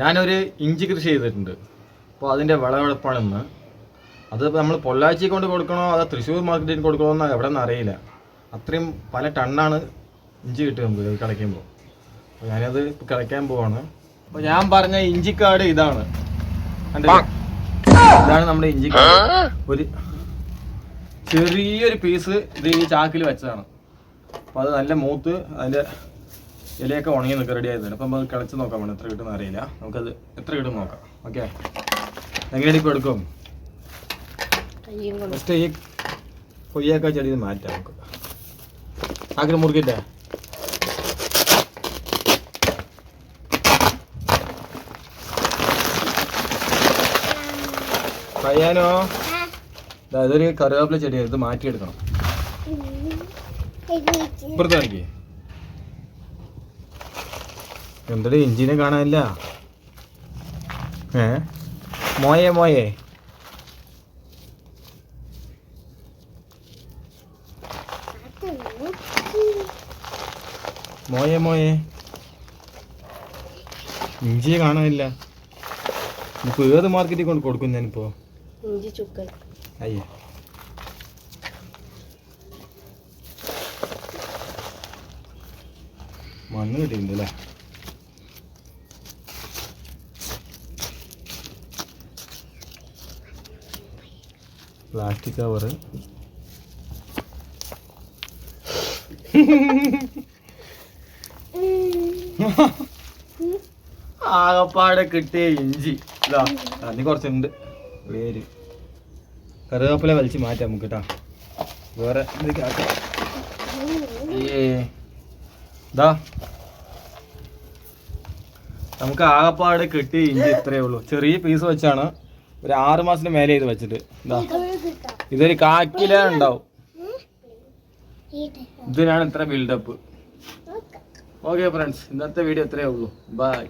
ഞാനൊരു ഇഞ്ചി കൃഷി ചെയ്തിട്ടുണ്ട്. അപ്പോൾ അതിന്റെ വിളവെടുപ്പാണ് ഇന്ന് അത് നമ്മൾ പൊള്ളാച്ചി കൊണ്ട് കൊടുക്കണോ അതോ തൃശ്ശൂർ മാർക്കറ്റിൽ കൊടുക്കണോ എന്ന് എവിടെ നിന്ന് അറിയില്ല. അത്രയും പല ടണ്ണാണ് ഇഞ്ചി കിട്ടുന്നത് നമുക്ക് കിളയ്ക്കുമ്പോൾ അപ്പോൾ ഞാനത് കിളയ്ക്കാൻ പോവാണ്. അപ്പോൾ ഞാൻ പറഞ്ഞ ഇഞ്ചിക്കാട് ഇതാണ്. ഇതാണ് നമ്മുടെ ഇഞ്ചിക്കാട്. ഒരു ചെറിയൊരു പീസ് ഇത് ഈ ചാക്കിൽ വെച്ചതാണ്. അപ്പോൾ അത് നല്ല മൂത്ത് അതിന്റെ ഇലയൊക്കെ ഉണങ്ങി നിൽക്കുക റെഡി ആയതാണ് അപ്പം നമുക്ക് കിളച്ച് നോക്കാം വേണം എത്ര കിട്ടുമെന്ന് അറിയില്ല. നമുക്കത് എത്ര കിട്ടും നോക്കാം. ഓക്കെ എങ്ങനെയാണ് ഇപ്പോൾ എടുക്കും? ഫസ്റ്റ് ഈ കൊയ്യാക്ക ചെടി മാറ്റാം നമുക്ക്. ആഗ്രഹം മുറുക്കിട്ടെ കയ്യാനോ ഇതൊരു കറിവേപ്പില ചെടിയാണ്. ഇത് മാറ്റിയെടുക്കണം. ഇപ്പുറത്ത് കാണിക്കേ. എന്തടി ഇഞ്ചിനെ കാണാനില്ല. ഏ? മോയെ മോയെ. മോയെ മോയെ. ഇഞ്ചിയെ കാണാനില്ല. ഇപ്പൊ ഏത് മാർക്കറ്റിൽ കൊണ്ട് കൊടുക്കും ഞാനിപ്പോ? ഇഞ്ചി ചുക്കൻ. അയ്യേ. മണ്ണ് കിട്ടിയിട്ടുണ്ട് അല്ലേ? പ്ലാസ്റ്റിക് കവർ ആകപ്പാടെ കിട്ടിയ ഇഞ്ചി. ഇതാ അതിന് കുറച്ചുണ്ട്. വേര്. കറിവേപ്പില വലിച്ച് മാറ്റാം നമുക്ക് കേട്ടാ വേറെ എന്തൊക്കെ ഇതാ. നമുക്ക് ആകപ്പാട് കിട്ടിയ ഇഞ്ചി ഇത്രയേ ഉള്ളൂ. ചെറിയ പീസ് വെച്ചാണ് ഒരു ആറ് മാസത്തിന് മേലെ ഇത് വെച്ചിട്ട്. ഇതാ. ഇതൊരു കാക്കില ഉണ്ടാവും. ഇതിനാണ് ഇത്ര ബിൽഡപ്പ് ഓക്കെ ഫ്രണ്ട്സ് ഇന്നത്തെ വീഡിയോ ഇത്രയേ ഉള്ളൂ. ബൈ